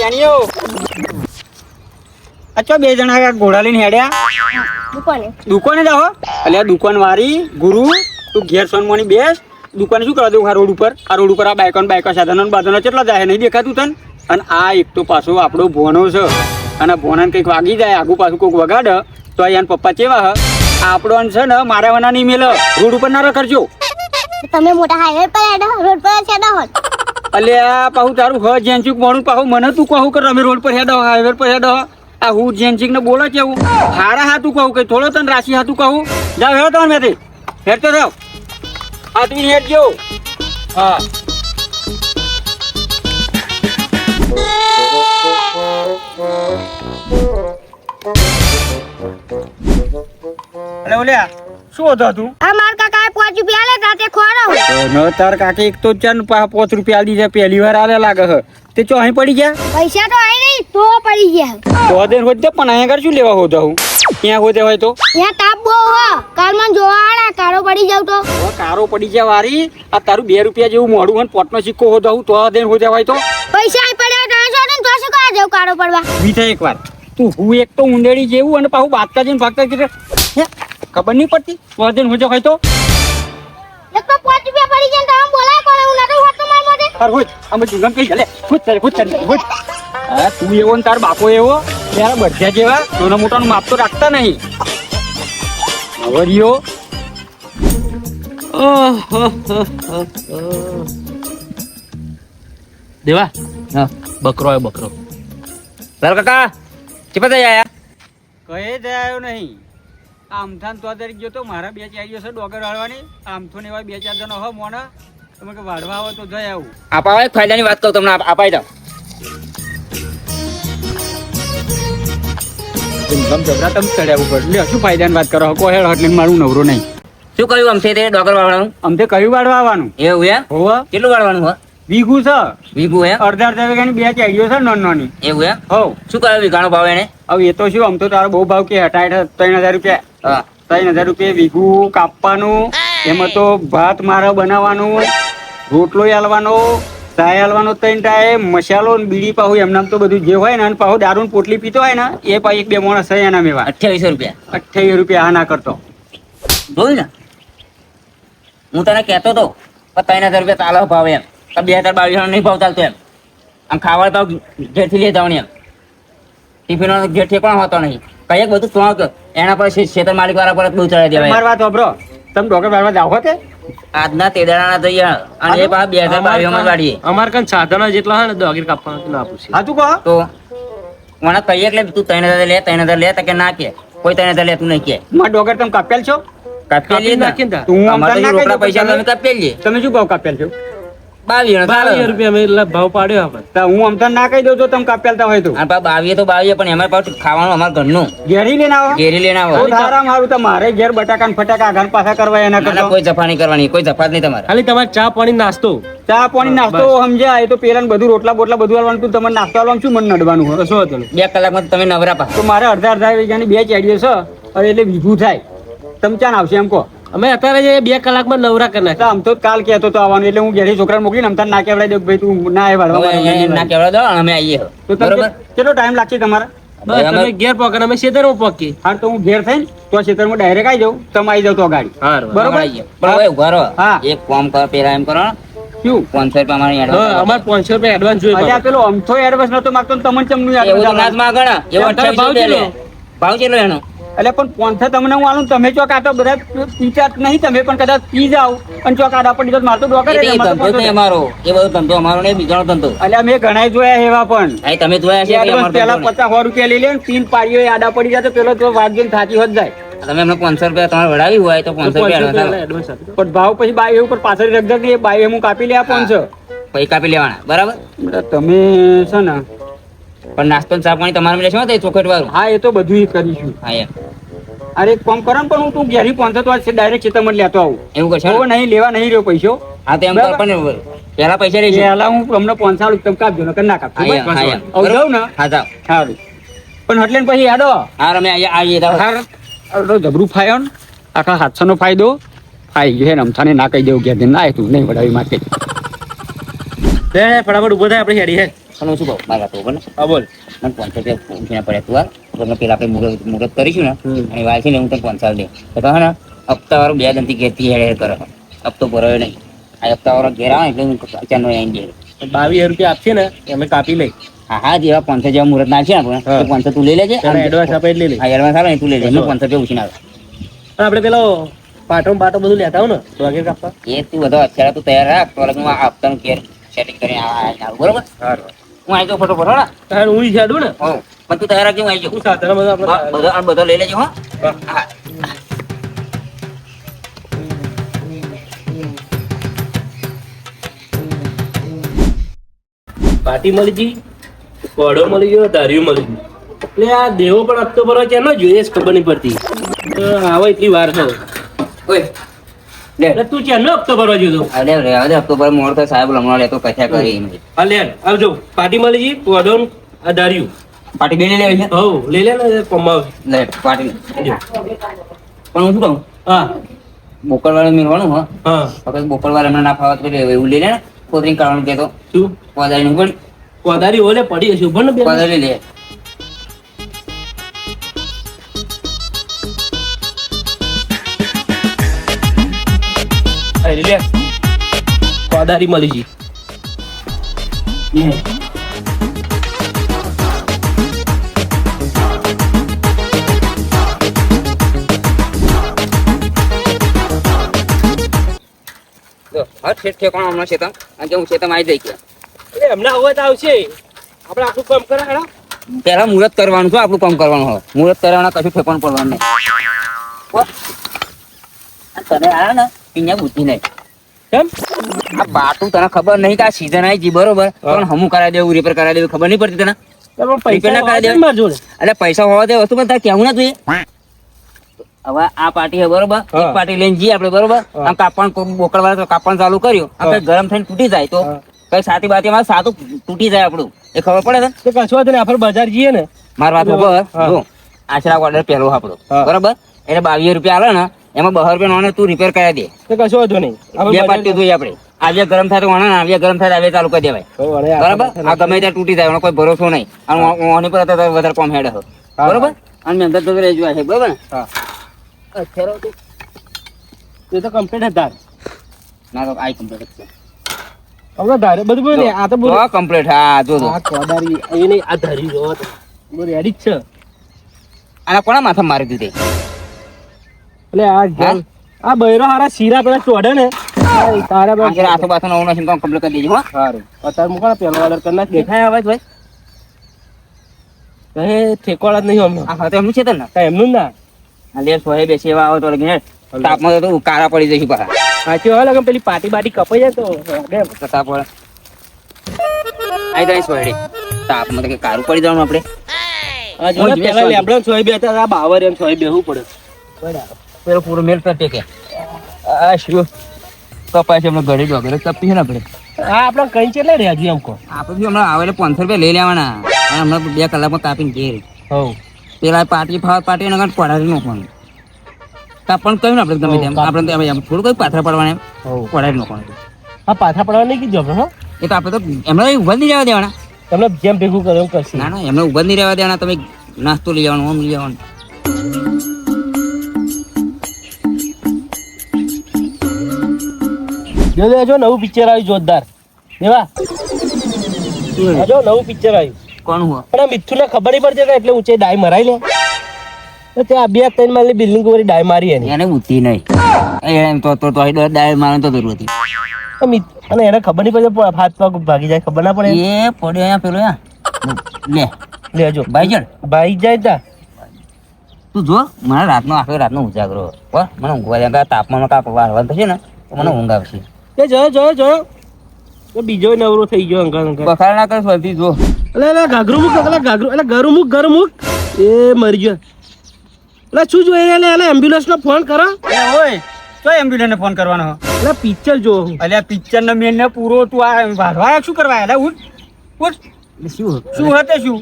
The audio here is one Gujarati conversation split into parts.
તેણીઓ અચ્છા બે જણા ઘોડા લઈને હેડ્યા? દુકાને. દુકાને જાઓ એટલે દુકાન વાળી ગુરુ તું ઘેર સોનમોની બેસ. દુકાને શું કરવા દઉં આ રોડ ઉપર? આ રોડ ઉપર આ બાઈકો બાઇકો સાધનો બાધનો કેટલા જાય નહીં દેખાતું તને? અને આ એક તો પાછો આપણો ભોનો છે. અને ભોનાને કંઈક વાગી જાય આગુ પાછું કોઈક વગાડે તો અહીંયા પપ્પા ચેવા હ આપણો અન છે ને મારા વના નહીં મેલ. રોડ ઉપર ના કરજો તમે મોટા હાઈવે પર રોડ પર છેડા હોત. આ પાછું તારું હ જેનચુક મોણું પાહુ, મને તું કહું કે તમે રોડ પર હેડો હાઈવે પર હેડો આ હું જેનચિક ને બોલો કેવું હારા હાથું કહું કે થોડો તને રાશિ હાથું કહું. જાવ હેડો તમે મેથી. હેડતો જાવ આદમી હેડજો હા. અલે ઓલ્યા, શું હતો તું આ માર કાકા પાંચ રૂપિયા લે રાતે ખોરો ન તાર કાકી એક તો ચાર પાંચ રૂપિયા આલી જાય પહેલી વાર આલે લાગે હ. તે ચો અહીં પડી ગયા? પૈસા તો અહીં નહીં તો પડી ગયા. તો દેર હોત તો પણ અહીંયા આગળ શું લેવા હોત હું ત્યાં હોતે હોય તો? ત્યાં તાપ બહુ હો. કાલ મને જોવા આડા કારો પડી જાવ તો. ઓ કારો પડી જાય વારી આ તારું બે રૂપિયા જેવું મોડું હોય ને પોટનો સિક્કો હોત હું તો દેર હોતે હોય તો? પૈસા આઈ પડ્યા તો છો ને તો શું કરવા જાવ કારો પડવા? વી એક વાર તું હું એક તો ઉંદેડી જેવું અને પાછું બાતકા જઈને ભાગતા કીધે. ખબર નહીં પડતી? તો દેર હોતે હોય તો? તો પાંચ રૂપિયા પડી ગયા તમે બોલાય પણ હું નતો હોત તો માર અરે હોય અમે જુગમ કઈ ચાલે ખુદ ચાલે ખુદ ચાલે ખુદ હા તું એવો ને તાર બાપો એવો? ત્યારે બધા જેવા નાના મોટાનું માપ તો રાખતા નહીં. નવરિયો દેવા હા બકરો આવ્યો બકરો. લાલ કાકા ચીપા થઈ આયા? કહે જાય નહીં. આમથાન તો તારીખ ગયો તો મારા બે ચાર દિવસ ડોગર વાળવાની આમથો ને એવા બે ચાર જણો હો મોના તમે કે વાળવા આવે તો જઈ આવું. આપાવા ફાયદાની વાત કહું તમને આપ- અપાઈ દઉં ગમ જબરા તમે ચડ્યા ઉપર. લે શું ફાયદાની વાત કરો? હકો હેડ એટલે મારું નવરો નહીં. શું કહ્યું છે તે ડોગર વાળવાનું? અમતે કયું વાળવાનું એવું એમ હોવ. કેટલું વાળવાનું હો? વીઘું છે. વીઘું એમ અડધા અડધા વીઘાની બે ચાઈઓ છે નોન નોની. એવું એમ હોવ. શું કહ્યું વીઘાનો ભાવ એને? હવે એ તો શું આમ તો તારો બહુ ભાવ કે હટાય ત્રણ હજાર રૂપિયા હા ત્રણ હજાર રૂપિયા વીઘું કાપવાનું એમાં તો ભાત મારા બનાવવાનું રોટલો હાલવાનો ચાય હાલવાનો ત્રણ ટાય મસાલો ને બીડી પાહુ એમનામ તો બધું જે હોય ને અને પાહુ દારૂ પોટલી પીતો હોય ને એ પાછી એક બે માણસ થાય એના મેવા. અઠ્યાવીસો રૂપિયા. અઠ્યાવીસ રૂપિયા આ ના કરતો. જોયું ને. હું તને કહેતો તો પણ ત્રણ હજાર રૂપિયા ચાલો ભાવ એમ. બે હજાર બાવીસ નહીં ભાવ ચાલતો એમ. આમ ખાવાનો ભાવ ઘેરથી લઈ જવાની એમ. ટિફિનનો જે ઠેકવાનો હતો નહીં. કંઈક બધું તો એના પર ખેતર માલિક વાળા પર બહુ ચડાવી દેવાય. મારી વાત વાપરો તમે ડોક્ટર બારવા જાવ તે? આજના તેદાણા જઈએ અને એ પાછા બે હજાર બાવીસમાં ગાડીએ અમાર કાન સાધનો જેટલા હોય ને દોગીર કાપવાનો ના પૂછે. હા તું કહો. તો? મને કહીએ એટલે તું ત્રણ હજાર લે ત્રણ હજાર લે તો કે ના કે. કોઈ ત્રણ હજાર લેતું નહીં કે. મારા ડોગર તમે કાપેલ છો? કાપેલી નાખી તું અમારા રોકડા પૈસા તમે- કાપેલી તમે શું કહો કાપેલ છો? બાવીસ નો રૂપિયા મેં એટલે ભાવ પાડ્યો આપણે. તો હું આમ તો ના કહી દઉં તો તમે કાપેલતા હોય તો. બાવીએ તો બાવીએ પણ અમારે પાછું ખાવાનું અમારા ઘરનું. ઘેરી લઈને આવો. ઘેરી લઈને આવો. સારા મારું તો મારે ઘેર બટાકા ને ફટાકા ઘર પાછા કરવા એના કરતા. કોઈ જફા કરવાની કોઈ જફાત નહીં તમારે. ખાલી તમારે ચા પાણી નાસ્તો. ચા પાણી નાસ્તો સમજ્યા એ તો પેલા ને બધું રોટલા બોટલા બધું આવવાનું તું તમારે નાસ્તો આવવાનું શું મને નડવાનું હોય? કશો હતો? બે કલાકમાં તમે નવરા પા તો મારે અડધા અડધા વીઘાની બે ચાડીઓ છે હવે એટલે વીઘું થાય. તમે ચાન આવશે એમ કહો. અમે અત્યારે જે બે કલાકમાં નવરા કરી નાખ્યા. આમ તો કાલ કહેતો તો આવવાનું એટલે હું ઘેરી છોકરાને મોકલીને અમથા ના કહેવડાવી દઉં ભાઈ તું ના આવે વાળવા ના કહેવા દો અમે આવીએ તો તમે કેટલો ટાઈમ લાગશે તમારે? ઘેર પકડ અમે શેતરમાં પોકી. હા તો હું ઘેર થઈને તો ખેતરમાં ડાયરેક્ટ આવી જાઉં તમે આવી જાવ તો ગાડી. બરોબર. પણ ઊભા રહો. હા. એક કામ કરો પેલા એમ કરો. શું? પાંચસો રૂપિયા અમારે પાંચસો રૂપિયા એડવાન્સ જોઈએ અલ્યા પેલો અમથો એડવાન્સ નતો માગતો ને તમને ચમનું યાદ એવું તો નતા ના જ માગો ને. એવો એમ તારે 28 ભાવ રૂપિયા કેટલો? ભાવ કેટલો એનો? એટલે પણ પોંથે તમને હું આલું તમે ચોક આ તો બધા પીતા નહીં તમે પણ કદાચ પી જાવ અને ચોક આડા પડી તો મારે ડોકર એ ધંધો નહીં અમારો. એ બધો ધંધો અમારો નહીં બીજાનો ધંધો. એટલે મેં ઘણાય જોયા એવા પણ. આ તમે જોયા છે પેલા પચાસ સો રૂપિયા લઈ લે ને તીન પાડીઓ આડા પડી જાય તો પેલો તો વાત જોઈને થાકી હોત જાય. તમે એમને પાંચસો રૂપિયા તમારે વડાવી હોય તો પાંચસો રૂપિયા પણ ભાવ પછી બાઈ ઉપર પાછળ રખ દે બાઈ હું કાપી લે આ પાંચસો? પછી કાપી લેવાના. બરાબર? તમે છે ને પણ નાસ્તો ને ચા પાણી તમારે લેશો ને ચોખટ વાળું? હા એ તો બધું કરીશું. હા એમ. અરે કામ કરો પણ હું તું ઘેરી પહોંચતો તો ડાયરેક્ટ ખેતરમાં લેતો આવું. એવું કરશો હવે નહીં લેવા નહીં રહ્યો પૈસો. હા તો એમ. કર પણ પેલા પૈસા લઈશું. પહેલા હું તમને પહોંચાડું તમે કાપજો ને ના કાપજો હા. હા, હવે જાઉં ને? હા જાઓ. સારું. પણ એટલે પછી યાદો? હા રમે આવીએ. હાર. જબરું ફાયો ને? આખા હાથસો નો ફાયદો? ફાઈ ગયો છે ને અમથાને ના કહી દેવું કે ના તું નહીં વડાવી માટે બે ફટાફટ ઊભો થાય આપણે હેડી હે. પણ હું શું કહું? મારા તો બને. હા બોલ. મને પાંચસો રૂપિયા પડ્યા તું હાલ પેલા આપણે મુહૂર્ત મુહૂર્ત કરીશું ને અને વાર છે ને હું તને પંચાલ દે તો કહે ને હપ્તાવાળો બે દંતી ઘેરથી હેડ કરે. હપ્તો ભરાયો નહીં. આ હપ્તાવાળો ઘેર આવે એટલે હું ચારનો આવીને દે બાવીસ રૂપિયા આપશે ને અમે કાપી લઈ. હા હા જેવા પાંચસો જેવા મુહૂર્ત ને આપણે હા. તો પાંચસો તું લઈ લેજે. એડવાન્સ આપે લઈ હા એડવાન્સ આવે તું લઈ લેજે પાંચસો રૂપિયા ઉછીને આવે. આપણે પેલો પાટો પાટો બધું લેતા આવો ને વાગે કાપવા. એ તું બધો અત્યારે તું તૈયાર રાખ તો હું આ હપ્તાનું ઘેર સેટિંગ કરીને આ- આ- આવું બરોબર? હું આવી જાઉં ફટોફટ હા તારે હું ઈ ને. હો. પણ તું તૈયાર રાખજે હું આવી જાઉં? સાધન બધા આપણે બધો આ બધો લઈ લેજો હો. હા. પાટી મળી ગઈ કોડો મળી ગયો ધાર્યું મળી ગયું એટલે આ દેવો પણ હપ્તો ભરવા છે ન જોઈએ ખબર નહીં પડતી. આવો એટલી વાર ઓય. લે એટલે તું નો હપ્તો ભરવા જોતો અરે રે હપ્તો પર મોર તો સાહેબ હમણાં લેતો કથા કરી એમ. હા આવજો. પાટી મળી ગઈ કોડો ને આ પાટી બે લઈ લેવી છે? હવ લઈ લે ને કમાવ લે પાટી પણ હું શું કહું? હા. બોકરવાળા મેળવાનું હા. હા. વખત બોકરવાળા હમણાં ના ફાવત એટલે એવું લઈ લે ને કોતરીને કાઢવાનું કહેતો શું? કોદાળી નું પણ કોદારી ઓલે પડી હશે ઊભો ને બે લે. અરે લે. કોદારી મળી જો ઠેઠ ઠેકાણું હમણાં શેતમ અને હું શેતમ આવી જઈ ગયા. એટલે હમણાં હવે તો આવશે. આપણે આખું કામ કરે હેડા. પહેલા મુહૂર્ત કરવાનું છે આપણું કામ કરવાનું હોય મુહૂર્ત કરવાના કશું ઠેકાણું પડવાનું નહીં. તને આ ને? અહીંયા બુદ્ધિ નહીં. કેમ? આ બાટું તને ખબર નહીં કે આ સીઝન આવી જી બરોબર? પણ હમું કરાવી દેવું રિપેર કરાવી દેવું ખબર નહીં પડતી તને? પૈસા હોવા દે વસ્તુ પણ તારે કેવું ના જોઈએ. હવે આ પાર્ટી બરોબર? એક પાર્ટી લઈને જઈએ આપણે બરોબર? આમ કાપણ બોકડવાળા કાપણ ચાલુ કર્યું. આપણે ગરમ થઈને તૂટી જાય તો. કઈ સાતી બાતી માં સાતું તૂટી જાય આપણું. એ ખબર પડે ને તો કશું ને આપણે બજાર જઈએ ને. મારી વાત ખબર. આશરા ઓર્ડર પહેલો આપણો. બરોબર? એટલે બાવીસ રૂપિયા આવે ને એમાં બહાર રૂપિયા નોને તું રિપેર કરાવી દે. તો કશો વાંધો નહીં. બે પાટી જોઈએ આપણે. આજે ગરમ થાય તો વણા આજે ગરમ થાય આજે ચાલુ કરી દેવાય. બરાબર? આ ગમે ત્યાં તૂટી જાય કોઈ ભરોસો નહીં. અને ઓની પર વધારે કોમ હેડ હો. હા. અને અંદર તો રહેજો છે બરાબર હા. અત્યારે તો. તો કમ્પ્લીટ હતા ના તો આઈ કમ્પ્લીટ છે. હવે ધારે બધું બોલે આ તો બોલે. કમ્પ્લીટ હા જો જો. આ કોદારી એ નહીં આ ધરી જો રેડી જ છે. આના કોના માથા મારી દીધી? એટલે આ ગેલ આ બૈરો હારા શીરા પેલા ચોડે ને. તારા પર આખરે આથો બાથો નવું નથી તો કમ્પ્લીટ કરી દેજો હા? સારું. અત્યારે મૂકો પેલો ઓર્ડર કરી નાખ દેખાય આવે ભાઈ? કહે ઠેકોળા જ નહીં અમને આ હા તો એમનું છે તને? કાંઈ એમનું ના. અલે સોહે બેસી એવા આવે તો લગીને તાપમાં તો કારા પડી જશે પાછા સાચી હોય લગન પેલી પાટી બાટી કપાઈ જાય તો? કેમ? તો તાપ પડે આઈ જાય સોહેડી તાપમાં તો કે કારું પડી જવાનું આપણે. આ જો પેલા લેબડો સોય બે હતા આ બાવર એમ સોય બેહવું પડે. બરાબર. પેલો પૂરો મેલ પર ટેકે આ શું? કપાય છે હમણાં ઘરે ડોગરે તપી છે ને આપણે? હા આપણે કઈ ચેટલે રહ્યા છીએ અમકો આપણે હમણાં આવે એટલે પાંચસો રૂપિયા લઈ લેવાના. અને હમણાં બે કલાકમાં કાપીને ઘેર. હવ. પેલા પાટી ફાવ પાટી એના પડાવી નાખવાનું. કાપણ કહ્યું ને આપણે ગમે તેમ? આપણે થોડું કઈ પાથરા પડવાના પડાવી નાખવાનું. હા પાછા પડવા નહીં કીધું આપણે હો? એ તો આપણે તો એમને ઊભા જ નહીં રહેવા દેવાના. તમને જેમ ભેગું કરે એમ કરશે. ના ના એમને ઊભા જ નહીં રહેવા દેવાના. તમે નાસ્તો લઈ જવાનું હોમ લઈ જવાનું જો જો જો નવું પિક્ચર આવ્યું જોરદાર. દેવા. જો નવું પિક્ચર આવ્યું. કોણ હું? પણ મિથુને ખબર નહીં પડશે એટલે ઊંચે ડાય મરાઈ લે. ત્યાં બે ત્રણ માળની બિલ્ડિંગ ઉપર ડાય મારી એની. એને બુદ્ધિ નહીં. તો તો તો અહીં મારવાની તો જરૂર હતી. અને એને ખબર નહીં પડે હાથ પગ ભાગી જાય ખબર ના પડે એ પડ્યો અહીંયા પેલો લે. લેજો ભાઈ જાય ભાઈ જાય તા. તું જો મને રાતનો આખો રાતનો ઉજાગરો. મને ઊંઘવા તાપમાનમાં કાપ વારવાનું થશે ને તો મને ઊંઘ આવશે. એ જોયો જોયો જોયો. તો બીજો નવરો થઈ ગયો અંકલ અંકલ. બખાર ના કર ફરતી જો એટલે એટલે ઘાઘરું મૂક એટલે ઘાઘરું એટલે ઘર મૂક ઘર મૂક. એ મરી ગયો. એટલે શું જોઈએ એટલે એટલે એમ્બ્યુલન્સ નો ફોન કરો. એ ઓય તો એમ્બ્યુલન્સ ફોન કરવાનો? એટલે પિક્ચર જો અલ્યા પિક્ચર નો મેન ને પૂરો તું આ વાઢવા શું કરવા એટલે ઉઠ ઉઠ. શું શું હતે શું?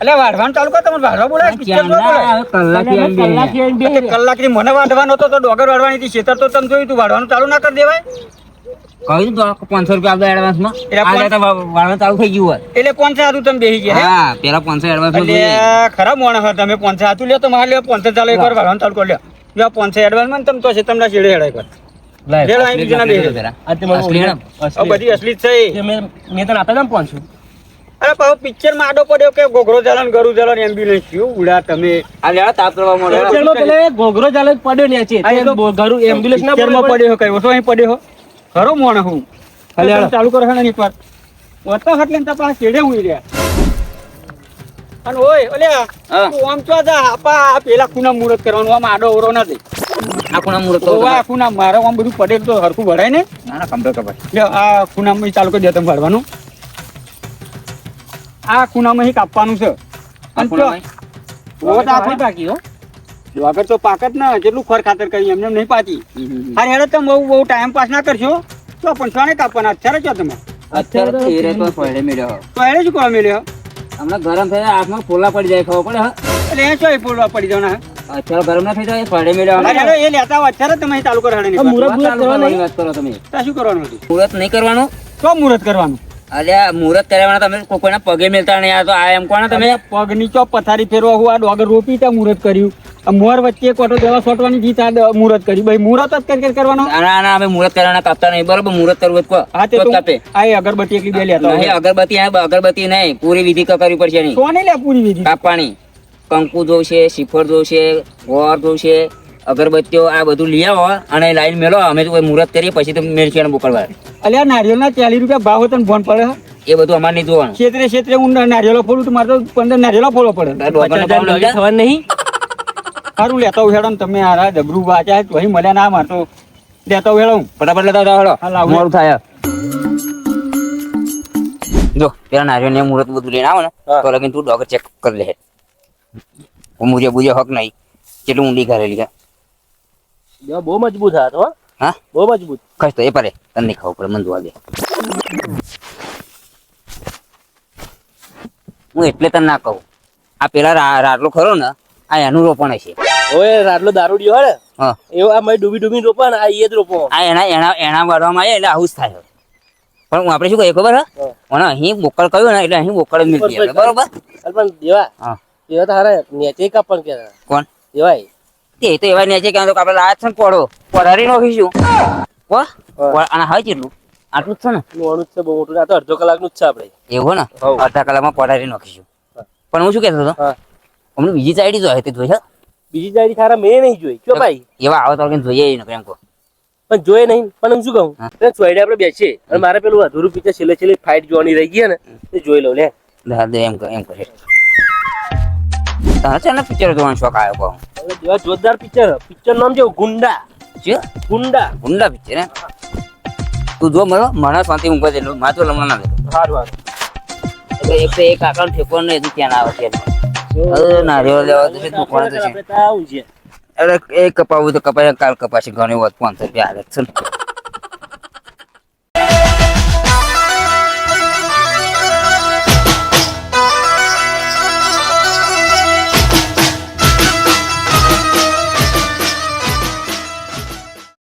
એટલે વાઢવાનું ચાલુ કર તમે વાઢવા બોલાય પિક્ચર જો બોલાય કલાક કલાક એમ બે કલાકની મને વાઢવાનો હતો તો ડોગર વાઢવાની હતી ખેતર તો તમે જોયું તું વાઢવાનું ચાલુ ના કરી દેવાય? કહ્યું તો પાંચસો રૂપિયા આપતા એડવાન્સમાં એટલે આ પાંચ- લેતા વા- વાળવાનું ચાલુ થઈ ગયું હોય. એટલે પાંચસો હતું તમે બેસી ગયા હા? પેલા પાંચસો એડવાન્સ ખરાબ મોણસ હતા તમે પાંચસો હતું લ્યો તો મારે લ્યો પોનસે ચાલો એકવાર ભરવાનું ચાલુ કરી લ્યો. જો પોનસે એડવાન્સમાં તમે તો છે તમને છેડે. તો તે ને? આ બધી અસલી જ છે. મેં તને ને પાંચસો. અરે પાછો પિક્ચરમાં આડો પડ્યો કે ગોગરો ચાલન ગરુ ચાલો એમ્બ્યુલન્સ થયું? ઉડા તમે. આ લેવા તાપ કરવા મળે પિક્ચરમાં પેલા એક ઘોઘરો ચાલન પડ્યો ને છે. તો એમ્બ્યુલન્સ ના પડ્યો કઈ ઓછો અહીં પડ્યો ખરો મોણ હું. હાલે. ચાલુ કરો ને એકવાર. વતા હટલે ને તપા છેડે હું રહ્યા અને ઓય ઓલ્યા તું આમ ચો જા આપા પેલા ખૂના મુહૂર્ત કરવાનું આમ આડો ઓરો નથી આ ખૂના મુહૂર્ત તો આ ખૂના મારે આમ બધું પડે તો હરખું ભરાય ને? ના ના કમ્પ્લીટ કપાય. લે આ ખૂનામાં ચાલુ કરી દે તમે ભરવાનું. આ ખૂનામાં અહીં કાપવાનું છે. અને તો જો, આપી બાકી હો. વગર તો પાકત ના કેટલું ખોર ખાતર કરી એમને એમ નહીં પાતી. અરે હેડો તમે બહુ બહુ ટાઈમ પાસ ના કરશો. તો પણ ત્રણે કાપવાના અત્યારે છો તમે? અત્યારે તો પડે મેળ્યો. તો એને શું કરવા મેલ્યો હમણાં ગરમ થઈ જાય હાથમાં ફોલા પડી જાય ખબર પડે એટલે એ ચોઈ ફોલા પડી જવાના અત્યારે ગરમ ના થઈ જાય પડે મેળ્યો હેડો એ લેતા આવો અત્યારે તમે ચાલુ કરો હેડે વાત કરવાની. કરવાની? વાત કરો તમે. તો શું કરવાનું હતું? મુહૂર્ત નહીં કરવાનું? તો મુહૂર્ત કરવાનું. અલ્યા મુહૂર્ત કર્યા તમે કોઈના પગે મેળતા નહીં આ તો આ એમ કોણ તમે? પગની ચો નીચો પથારી ફેરવા હું આ ડોગર રોપી ત્યાં મુહૂર્ત કર્યું. મોર વચ્ચે કોટો દેવા સોટવાની જીત આ મુહૂર્ત કરી. ભાઈ મુહૂર્ત જ કરી કરી કરવાનો? ના ના અમે મુહૂર્ત કરવાના કાપતા નહીં. બરોબર મુહૂર્ત કરવું હોય હા તે કાપે આ અગરબત્તી એકલી બે લેતા નહીં અગરબત્તી આ અગરબત્તી નહીં. પૂરી વિધિ કરવી પડશે નહીં. કોને લે પૂરી વિધિ? કાપવાની. કંકુ જોશે શિફળ જોશે ગોર જોશે અગરબત્તીઓ આ બધું લઈ આવો અને લાઈન મેળો અમે તો મુહૂર્ત કરીએ પછી તો મેળશે બોકડવા અલ્યા નારિયેળના ચાલીસ રૂપિયા ભાવ હોય તને ફોન પડે એ બધું અમારે નહીં જોવાનું. ક્ષેત્રે ક્ષેત્રે હું નારિયેળો ફોડું તો મારે તો પંદર નારિયેળો ફોડવો પડે. થવાનું નહીં? સારું લેતા ઉહેડો ને તમે હારા ડબરું વાંચ્યા તો અહીં મળ્યા ના મારતો લેતા ઉહેડો ફટાફટ લેતા હેડો. મોડું થાય જો પેલા નારિયેળ ને મુહૂર્ત બધું લઈને આવો ને તો લગીને તું ડોગર ચેક કરી લે. મુજે બુજે હક નહીં. કેટલું ઊંડી કરેલી છે. બહુ મજબૂત હા. તો હા? બહુ મજબૂત. ખસ તો એ પરે તને નહીં ખાવું પડે મને જોવા દે હું એટલે તને ના કહું. આ પેલા રાટલો ખરો ને આ એનું રોપણ છે ઓય રાતલો દારૂડિયો હે હા. એવો આ મય ડૂબી ડૂબી રોપણ ને આ એ જ રોપો આ એના એના એના વાળવામાં આવે એટલે આવું જ થાય. પણ હું આપણે શું કહીએ ખબર હે. અહીં બોકળ કહ્યું ને એટલે અહીં બોકળ જ મિલતી આવે. બરોબર? પણ દેવા હા. તો હારા નેચે કાપણ કે કોણ? દેવાય. તે તો એવા નેચે કે તો આપણે લાયા છે ને પોળો. પધારી નોખીશું કો અને હવે કેટલું આટલું જ છે ને? નોણું જ છે બહુ મોટું. આ તો અડધો કલાકનું જ છે આપણે. એવું ને? અડધા કલાકમાં પધારી નોખીશું. પણ હું શું કહેતો હતો? અમને બીજી આઈડી જોઈએ તે જોઈએ બીજી જાડી થારા મેં નહીં જોઈ. ચો ભાઈ. એવા આવે તો લગીને જોઈએ ને કેમ કો પણ જોઈએ નહીં પણ હું શું કહું. એટલે ચોઈડે આપણે બેસીએ. અને મારે પેલું અધૂરું પિક્ચર છેલ્લે છેલ્લે ફાઇટ જોવાની રહી ગઈ ને તે જોઈ લઉં લે. દા દે એમ એમ કહે. તને છે ને પિક્ચર જોવાનો શોખ આવ્યો કહું? જોરદાર પિક્ચર પિક્ચર નામ છે ગુંડા. છે ગુંડા. ગુંડા પિક્ચર હે. તું જો મને મને શાંતિ ઊંઘવા દે માથું લમણા ના દે સારું સારું એક તો એક આકણ ઠેકો ને ત્યાં ક્યાં ના આવે છે અરે નારિયેળ લેવા તો તો આપણે તો છે અરે એ કપાવું તો કપાય કાલ કપાશે ઘણી વાત પાંચસો રૂપિયા છે.